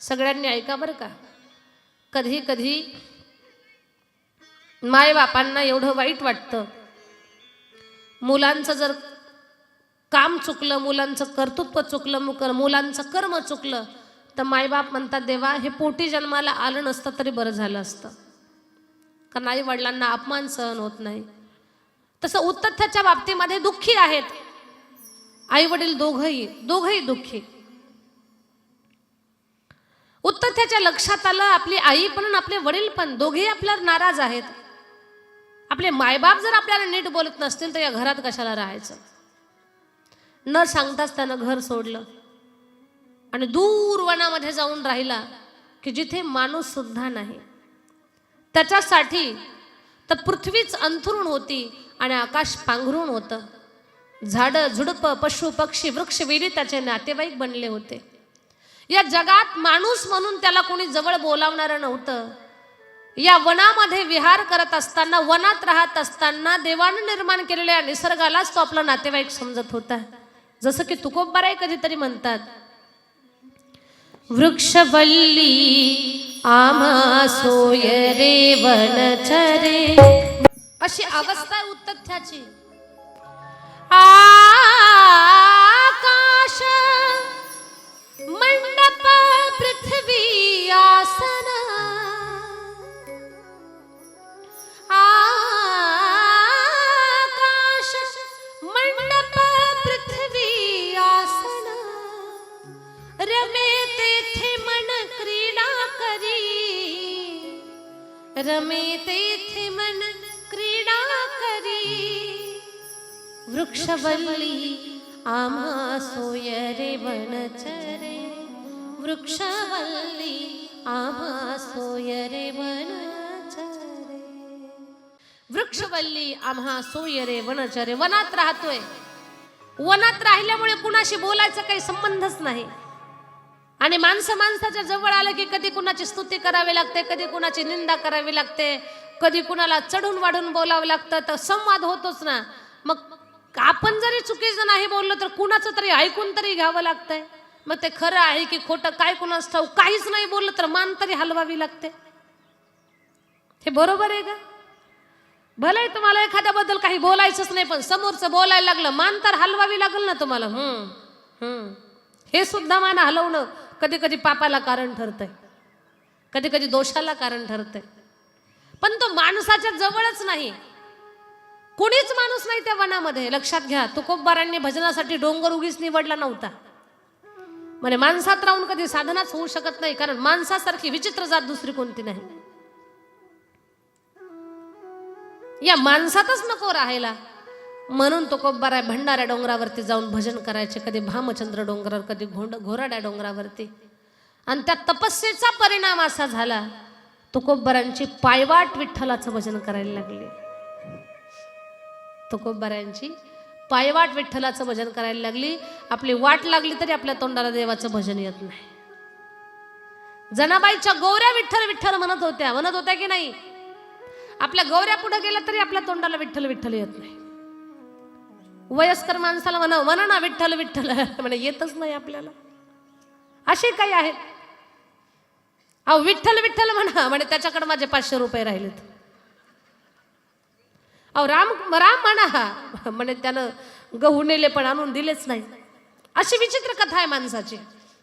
सगळ्यांनी ऐका बरं का. कधी कधी मायबापांना एवढं वाईट वाटतं. मुलांचं जर काम चुकलं मुलांचं कर्तृत्व चुकलं मुकर मुलांचं कर्म चुकलं तर मायबाप म्हणतात देवा हे पोटी जन्माला आलं नसतं तरी बरं झालं असतं. कारण आई वडिलांना अपमान सहन होत नाही. तसं उत्तथ्याच्या बाबतीमध्ये दुःखी आहेत. आई वडील दोघंही दोघंही दुःखी. उत्तथ्याच्या लक्षात आलं आपली आई पण आणि आपले वडील पण दोघेही आपल्यावर नाराज आहेत. आपले मायबाप जर आपल्याला नीट बोलत नसतील तर या घरात कशाला राहायचं? न सांगताच त्यानं घर सोडलं. आणि दूर वनामध्ये जाऊन राहिला की जिथे माणूस सुद्धा नाही. त्याच्यासाठी तर पृथ्वीच अंथरुण होती आणि आकाश पांघरुण होतं. झाडं झुडपं पशु पक्षी वृक्ष वेली त्याचे नातेवाईक बनले होते. या जगात माणूस म्हणून त्याला कोणी जवळ बोलावणारं नव्हतं. या वनामध्ये विहार करत असताना वनात राहत असताना देवानं निर्माण केलेल्या निसर्गालाच तो आपला नातेवाईक समजत होता. जसं की तुकोबाराय कधीतरी म्हणतात वृक्षवल्ली आम्हा सोय रे वनचरे. अशी अवस्था उत्तथ्याची. रमे तेथे मन क्रीडा करी। वृक्षवल्ली आम्हा सोय रे वनचरे वृक्षवल्ली आम्हा सोय रे वनचरे वृक्षवल्ली आम्हा सोय रे वनचरे वनात राहतोय। वनात राहिल्यामुळे कुणाशी बोलायचा काही संबंधच नाही. आणि माणसं माणसाच्या जवळ आलं की कधी कुणाची स्तुती करावी लागते कधी कुणाची निंदा करावी लागते कधी कुणाला चढून वाढून बोलावं लागतं तर संवाद होतोच ना. मग आपण जरी चुकीचं नाही बोललो तर कुणाचं तरी ऐकून तरी घ्यावं लागतंय. मग ते खरं आहे की खोटं काय कुणाच ठाऊ काहीच नाही बोललं तर मान तरी हलवावी लागते. हे बरोबर आहे का? भले तुम्हाला एखाद्याबद्दल काही बोलायचंच नाही पण समोरचं बोलायला लागलं मान तर हलवावी लागेल ना तुम्हाला. हम्म हम्म हे सुद्धा मान हलवणं कधी कधी पापाला कारण ठरतंय. कधी कधी दोषाला कारण ठरतंय. पण तो माणसाच्या जवळच नाही. कुणीच माणूस नाही त्या वनामध्ये. लक्षात घ्या तुकोबारांनी भजनासाठी डोंगर उगीच निवडला नव्हता. म्हणजे माणसात राहून कधी साधनाच होऊ शकत नाही कारण माणसासारखी विचित्र जात दुसरी कोणती नाही. या माणसातच नको राहायला. म्हणून तो कोब्बारा भंडाऱ्या डोंगरावरती जाऊन भजन करायचे कधी भामचंद्र डोंगरावर कधी घोंड घोराड्या डोंगरावरती. आणि त्या तपस्येचा परिणाम असा झाला तुकोबरांची पायवाट विठ्ठलाचं भजन करायला लागले. तुकोबरांची पायवाट विठ्ठलाचं भजन करायला लागली. आपली वाट लागली तरी आपल्या तोंडाला देवाचं भजन येत नाही. जनाबाईच्या गौऱ्या विठ्ठल विठ्ठल म्हणत होत्या. म्हणत होत्या की नाही आपल्या गौऱ्या पुढे गेल्या तरी आपल्या तोंडाला विठ्ठल विठ्ठल येत नाही. वयस्कर माणसाला म्हणा म्हणा ना विठ्ठल विठ्ठल. म्हणे येतच नाही आपल्याला. असे काही आहेत. अहो विठ्ठल विठ्ठल म्हणा म्हणे त्याच्याकडे माझे पाचशे रुपये राहिलेत. अहो राम राम म्हणा म्हणे त्यानं गहू नेले पण आणून दिलेच नाही. अशी विचित्र कथा आहे माणसाची.